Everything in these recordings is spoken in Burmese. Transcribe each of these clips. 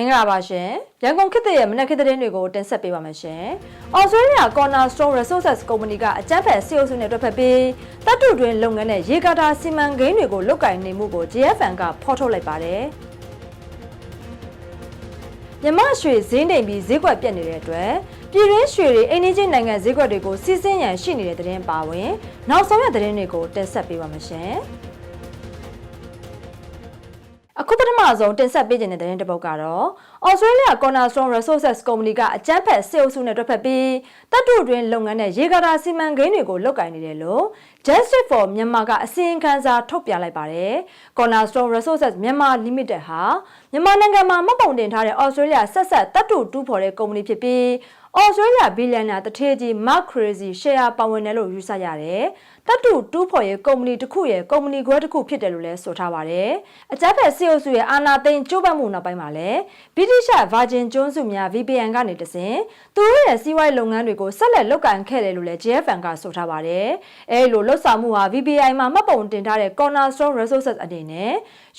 မင်္ဂလာပါရှင်ရန်ကုန်ခေတ်သစ်ရဲ့မနက်ခေတ်သတင်းတွေကိုတင်ဆက်ပေးပါမယ်ရှင်။ Australia Cornerstone Resources Company ကအကြမ်းဖက်စီအုပ်စုနဲ့တွဲဖက်ပြီးတပ်တုတွင်လုပ်ငန်းနဲ့ရေကာတာစီမံကိန်းတွေကိုလုပ်ကိုင်နေမှုကို JFN ကဖော်ထုတ်လိုက်ပါတယ်။မြမရွှေဈေးနှိမ်ပြီးဈေးကွက်ပြတ်နေတဲ့အတွက်ပြည်တွင်းရွှေတွေအိန္ဒိချင်းနိုင်ငံဈေးကွက်တွေကိုစီးဆင်းရန်ရှိနေတဲ့သတင်းပါဝင် နောက်ဆုံးရသတင်းတွေကိုတင်ဆက်ပေးပါမယ်ရှင်။ အခုပထမဆုံးတင်ဆက်ပေးခြင်းတဲ့သတင်းတစ်ပုဒ်ကတော့ Australia Cornerstone Resources Company ကအကြမ်းဖက်စေအုပ်စုနဲ့တွဲဖက်ပြီးတပ်တုတွင်လုပ်ငန်းနဲ့ရေကာတာစီမံကိန်းတွေကိုလုပ်ကိုင်နေတယ်လို့ Justice for Myanmar ကအစီရင်ခံစာထုတ်ပြန်လိုက်ပါတယ်။ Cornerstone Resources Myanmar Limited ဟာမြန်မာနိုင်ငံမှာမှတ်ပုံတင်ထားတဲ့ Australia ဆက်ဆက်တပ်တုတူးဖော်တဲ့ကုမ္ပဏီဖြစ်ပြီးဩစတြေးလျဘီလီယံနာတထေးကြီး Mark Crazy ရှယ်ယာပါဝင်တယ်လို့ယူဆရတယ်။တတူတူးဖော်ရဲ့ကုမ္ပဏီတစ်ခုရဲ့ကုမ္ပဏီခွဲတစ်ခုဖြစ်တယ်လို့လည်းဆိုထားပါတယ်။အကြမ်းဖက်စီအုပ်စုရဲ့အာဏာသိမ်းကြိုးပမ်းမှုနောက်ပိုင်းမှာလည်းဗြိတိရှဗာဂျင်ကျွန်းစုများ VPN ကနေတစဉ်သူတို့ရဲ့စီးပွားရေးလုပ်ငန်းတွေကိုဆက်လက်လုပ်ကိုင်ခဲ့တယ်လို့လည်း JFN ကဆိုထားပါတယ်။အဲလိုလှုပ်ဆောင်မှုဟာ VPN မှာမှတ်ပုံတင်ထားတဲ့ Cornerstone Resources အနေနဲ့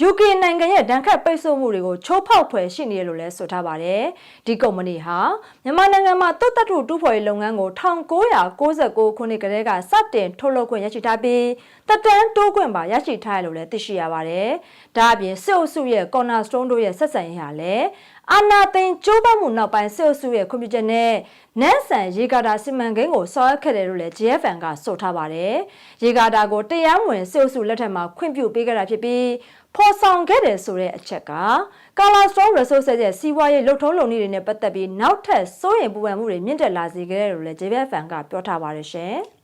UK နိုင်ငံရဲ့ဒဏ်ခတ်ပိတ်ဆို့မှုတွေကိုချိုးဖောက်ဖွယ်ရှိနေတယ်လို့လည်းဆိုထားပါတယ်။ဒီကုမ္ပဏီဟာမြန်မာနိုင်ငံမှာတုတ်တထုတူးဖော်ရေးလုပ်ငန်းကို1996ခုနှစ်ကတည်းကစတင်ထုတ်လုပ်ခွင့်ရရှိထားပြီးတက်တန်းတိုးခွင့်ပါရရှိထားရလို့လည်းသိရှိရပါတယ်။ဒါအပြင်စစ်အုပ်စုရဲ့ Cornerstone တို့ရဲ့ဆက်ဆံရေးဟာလည်းအာနာသိန်ကျိုးပတ်မှုနောက်ပိုင်းစစ်အုပ်စုရဲ့ခွင့်ပြုချက်နဲ့နန်းဆန်ရေကာတာစီမံကိန်းကိုဆောက်ခဲ့တယ်လို့လည်း JFN ကဆိုထားပါတယ်။ရေကာတာကိုတရားမဝင်စစ်အုပ်စုလက်ထက်မှာခွင့်ပြုပေးခဲ့တာဖြစ်ပြီးဖော်ဆောင်ခဲ့တယ်ဆိုတဲ့အချက်က Color Strong Resources ရဲ့စီးပွားရေးလှုပ်ထုံးလုပ်နည်းတွေနဲ့ပတ်သက်ပြီးနောက်ထပ်စိုးရိမ်ပူပန်မှုတွေမြင့်တက်လာစေခဲ့တယ်လို့လည်း JFN ကပြောထားပါတယ်ရှင်။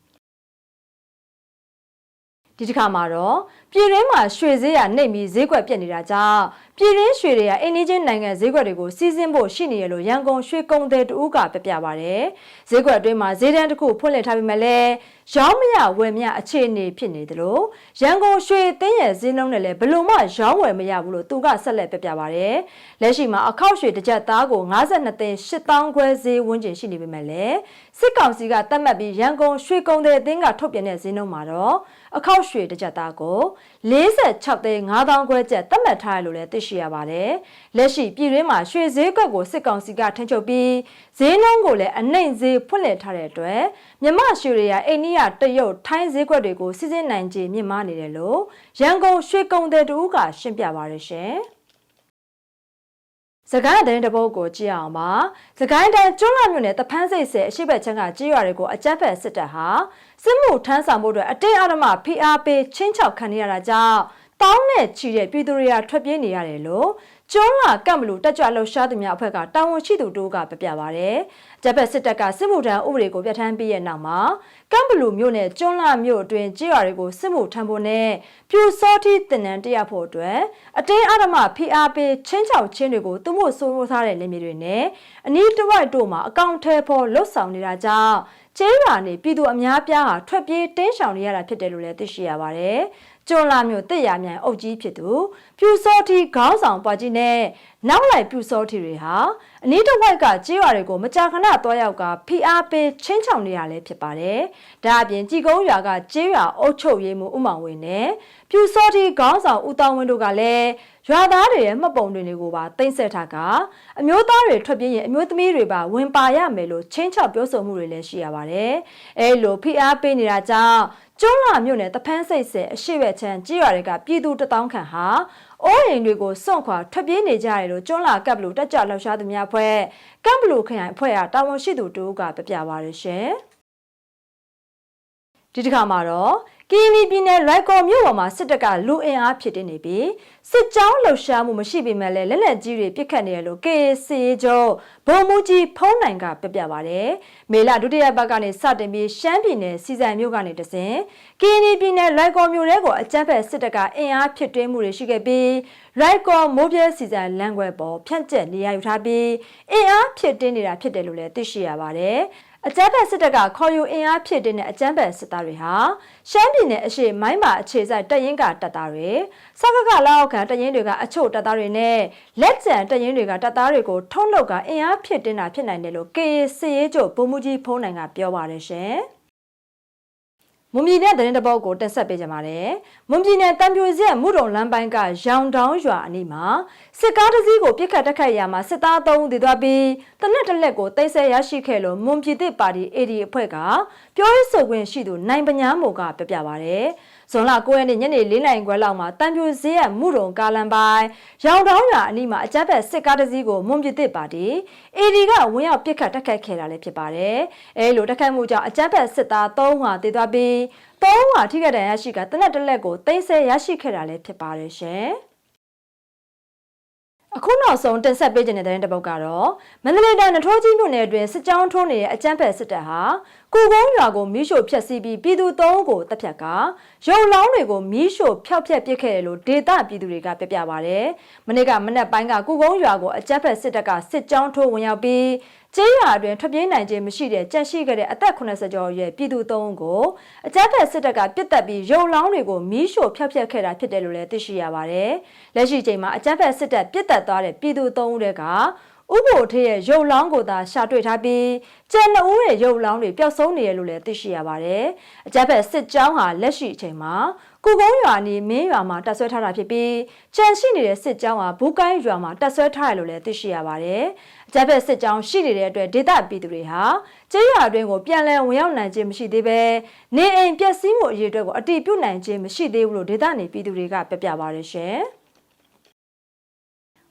ဒီတစ်ခါမှာတော့ပြည်ရင်းမှာရွှေဈေးရနှိပ်ပြီးဈေးကွက်ပြက်နေတာကြောင့် ပြည်ရင်းရွှေတွေကအိန္ဒိချင်းနိုင်ငံဈေးကွက်တွေကိုစီးဆင်းဖို့ရှိနေရလို့ရန်ကုန်ရွှေကုန်းတဲ့တူကပြပြပါတယ်ဈေးကွက်အတွင်းမှာဈေးတန်းတစ်ခုဖွင့်လှစ်ထားပြီးမှလည်းရောင်းမရဝယ်မရအခြေအနေဖြစ်နေတယ်လို့ရန်ကုန်ရွှေသင်းရဲ့ဈေးနှုန်းနဲ့လည်းဘလို့မှရောင်းဝယ်မရဘူးလို့သူကဆက်လက်ပြပြပါတယ်လက်ရှိမှာအခောက်ရွှေတစ်ကြက်သားကို52သိန်း8000ခွဲဈေးဝန်းကျင်ရှိနေပေမဲ့လည်းစစ်ကောင်စီကတတ်မှတ်ပြီးရန်ကုန်ရွှေကုန်းတဲ့အသင်းကထုတ်ပြန်တဲ့ဈေးနှုန်းမှာတော့အခောက်ရွှေတစ်ကြက်သားကို 46သိန်း5000ခွဲကျပ်သတ်မှတ်ထားရလို့လည်းသိရှိရပါတယ်။လက်ရှိပြည်တွင်းမှာရွှေဈေးကွက်ကိုစစ်ကောင်စီကထင်ချုပ်ပြီးဈေးနှုန်းကိုလည်းအနှိမ်ဈေးဖွင့်လှစ်ထားတဲ့အတွက်မြမရွှေတွေကအိန္ဒိယတရုတ်ထိုင်းဈေးကွက်တွေကိုစီစဉ်နိုင်ခြေမြင့်မားနေတယ်လို့ရန်ကုန်ရွှေကုန်တဲ့တူကရှင်းပြပါရရှင်။ စကိုင်းတဲ့တပုတ်ကိုကြည့်အောင်ပါစကိုင်းတိုင်းကျွန်းလာမြို့နယ်တဖန်းစိတ်ဆဲအရှိတ်ချမ်းကကြေးရွာတွေကိုအကြမ်းဖက်စစ်တပ်ဟာစစ်မှုထမ်းဆောင်မှုတွေအတင်းအဓမ္မဖိအားပေးချင်းချောက်ခံရတာကြောင့် တောင်းနဲ့ချီတဲ့ပြည်သူတွေကထွက်ပြေးနေရတယ်လို့ကျွန်းလာကံမလူတက်ကြွလှုပ်ရှားသူများအဖွဲ့ကတာဝန်ရှိသူတို့ကပြပြပါဗျ။ဂျပက်စစ်တပ်ကစစ်မှုထမ်းဥပဒေကိုပြဋ္ဌာန်းပြီးရဲ့နောက်မှာကံဘလူမြို့နယ်ကျွန်းလာမြို့အတွင်းကြေးရွာတွေကိုစစ်မှုထမ်းဖို့နဲ့ပြူစောတိတင်နန်းတရဖို့အတွက်အတင်းအဓမ္မဖိအားပေးချင်းချောက်ချင်းတွေကိုသူ့မို့ဆိုးရိုးထားတဲ့လက်မြေတွေနဲ့အနီးတစ်ဝိုက်တို့မှာအကောင့်ထဲပေါ်လွတ်ဆောင်နေတာကြောင့်ကျေးရွာနေပြည်သူအများပြားဟာထွက်ပြေးတင်းရှောင်နေရတာဖြစ်တယ်လို့လည်းသိရှိရပါတယ်။ ကျွန်းလာမျိုးတစ်ရမြန်အုပ်ကြီးဖြစ်သူပြူစောတီခေါင်းဆောင်ပွားကြီးနဲ့ နောက်လိုက်ပြူစောတီတွေဟာအနီးတစ်ဝိုက်ကကြေးရွာတွေကိုမကြာခဏတွားရောက်ကဖိအားပေးချင်းချောင်နေရလဲဖြစ်ပါတယ်။ဒါအပြင်ကြည်ကုန်းရွာကကြေးရွာအုပ်ချုပ်ရေးမှုဥမောင်ဝင်းနဲ့ပြူစောတီခေါင်းဆောင်ဦးတောင်းဝင်းတို့ကလည်းရွာသားတွေရဲ့မှတ်ပုံတွေကိုပါတင်ဆက်ထားကအမျိုးသားတွေထွက်ပြေးရင်အမျိုးသမီးတွေပါဝင်ပါရမယ်လို့ချင်းချောက်ပြောဆိုမှုတွေလည်းရှိရပါတယ်။အဲလိုဖိအားပေးနေတာကြောင့်ကျွန်းလာမြို့နယ်တဖန်းစိတ်ဆဲအရှိဝက်ချမ်းကြီးရွာတွေကပြည်သူတထောင်ခန့်ဟာအိုးအိမ်တွေကိုစွန့်ခွာထွက်ပြေးနေကြတယ်လို့ကျွန်းလာကပ်ဘလူတက်ကြလှောက်ရှားသူများဖွဲ့ကပ်ဘလူခရိုင်အဖွဲ့အားတာဝန်ရှိသူတို့ကပြပြပါရရှင်ဒီတစ်ခါမှာတော့ ကီနီပြည်နယ်လွိုက်ကော်မြို့ပေါ်မှာစစ်တပ်ကလူအင်အားဖြစ်တင်နေပြီးစစ်ကြောင်းလှုပ်ရှားမှုမရှိပေမဲ့လည်းလက်လက်ကြီးတွေပြစ်ခတ်နေရလို့ KC ကျော်ဘုံမူကြီးဖုံးနိုင်ကပြပြပါတယ်။မေလဒုတိယပတ်ကနေစတင်ပြီးရှမ်းပြည်နယ်စီစံမြို့ကနေတစဉ်ကီနီပြည်နယ်လွိုက်ကော်မြို့ထဲကိုအကြမ်းဖက်စစ်တပ်ကအင်အားဖြစ်တွင်းမှုတွေရှိခဲ့ပြီးလွိုက်ကော်မိုးပြဲစီစံလမ်းခွဲပေါ်ဖြန့်ကျက်နေရယူထားပြီးအင်အားဖြစ်တင်းနေတာဖြစ်တယ်လို့လည်းသိရှိရပါတယ်။ အကြမ်းဖက်စစ်တပ်ကခေါ်ယူအင်အားဖြစ်တဲ့အကြမ်းဖက်စစ်သားတွေဟာရှမ်းပြည်နယ်အရှေ့မိုင်းပါအခြေစိုက်တပ်ရင်းကတပ်သားတွေစကကလောက်အောက်ခံတပ်ရင်းတွေကအချို့တပ်သားတွေနဲ့လက်ကျန်တပ်ရင်းတွေကတပ်သားတွေကိုထုံးလုပ်ကအင်အားဖြစ်တင်တာဖြစ်နိုင်တယ်လို့ KA စစ်ရေးချုပ်ဗိုလ်မှူးကြီးဖုံးနိုင်ကပြောပါတယ်ရှင် မွန်ပြည်နယ်သတင်းတပုတ်ကိုတင်ဆက်ပေးကြပါမယ်။မွန်ပြည်နယ်တံပြိုရက်မှုတုံလမ်းပိုင်းကရောင်တောင်းရွာအနီးမှာစစ်ကားတစ်စီးကိုပြစ်ခတ်တက်ခတ်ရာမှာစစ်သား3ဦးတည်သွားပြီးတနက်တစ်လက်ကိုတိုက်ဆက်ရရှိခဲ့လို့မွန်ပြည်သစ်ပါတီ AD အဖွဲ့ကပြောရေးဆိုခွင့်ရှိသူနိုင်ပညာမို့ကပြပြပါဗျ။ ဇွန်လ9ရက်နေ့ညနေ4နာရီခွဲလောက်မှာတံပြိုရက်မှုတုံကားလမ်းပိုင်းရောင်တောင်းရွာအနီးမှာအကြမ်းဖက်စစ်ကားတစ်စီးကိုမွန်ပြည်သစ်ပါတီ AD ကဝင်ရောက်ပြစ်ခတ်တက်ခတ်ခဲ့တာလည်းဖြစ်ပါတယ်။အဲလိုတက်ခတ်မှုကြောင့်အကြမ်းဖက်စစ်သား3ဦးဟာတည်သွားပြီးသုံးဟာထိခိုက်ဒဏ်ရာရှိကတနက်တစ်လက်ကိုတင်ဆက်ရရှိခဲ့တာလည်းဖြစ်ပါတယ်ရှင်။ အခုနောက်ဆုံးတင်ဆက်ပေးခြင်းတဲ့တဲ့တစ်ပုတ်ကတော့မန္တလေးတိုင်းနထိုးကြီးမြို့နယ်အတွင်းစစ်ကြောင်းထိုးနေတဲ့အကြမ်းဖက်စစ်တပ်ဟာကုကုန်းရွာကိုမီးရှို့ဖျက်ဆီးပြီးပြည်သူသုံးကိုတပ်ဖြတ်ကရုံလောင်းတွေကိုမီးရှို့ဖျောက်ဖျက်ပစ်ခဲ့တယ်လို့ဒေသပြည်သူတွေကပြောပြပါဗျ။မနေ့ကမနက်ပိုင်းကကုကုန်းရွာကိုအကြမ်းဖက်စစ်တပ်ကစစ်ကြောင်းထိုးဝင်ရောက်ပြီး ကျေးရွာအတွင်းထွက်ပြေးနိုင်ခြင်းမရှိတဲ့ကြက်ရှိခဲ့တဲ့အသက်80ကျော်ရဲ့ပြည်သူသုံးဦးကိုအကြမ်းဖက်စစ်တပ်ကပြစ်တက်ပြီးရုံလောင်းတွေကိုမီးရှို့ဖျက်ဖျက်ခဲ့တာဖြစ်တယ်လို့လည်းသိရှိရပါတယ်။လက်ရှိချိန်မှာအကြမ်းဖက်စစ်တပ်ပြစ်တက်သွားတဲ့ပြည်သူသုံးဦးတွေက ဥပိုထေးရဲ့ရုပ်လောင်းကိုသာရှာတွေ့ထားပြီးကျန်နှစ်ဦးရဲ့ရုပ်လောင်းတွေပျောက်ဆုံးနေရလို့လည်းသိရှိရပါတယ်။အကြမ်းဖက်စစ်ကြောင်းဟာလက်ရှိအချိန်မှာကုကုန်းရွာနီမင်းရွာမှာတပ်ဆွဲထားတာဖြစ်ပြီးကြံရှိနေတဲ့စစ်ကြောင်းဟာဘူကိုင်းရွာမှာတပ်ဆွဲထားရလို့လည်းသိရှိရပါတယ်။အကြမ်းဖက်စစ်ကြောင်းရှိနေတဲ့အတွက်ဒေသပြည်သူတွေဟာကျေးရွာအတွင်းကိုပြန်လည်ဝင်ရောက်နိုင်ခြင်းမရှိသေးဘဲနေအိမ်ပျက်စီးမှုအရေးအတွက်ကိုအတိပြုနိုင်ခြင်းမရှိသေးဘူးလို့ဒေသနေပြည်သူတွေကပြပြပါရရှင်။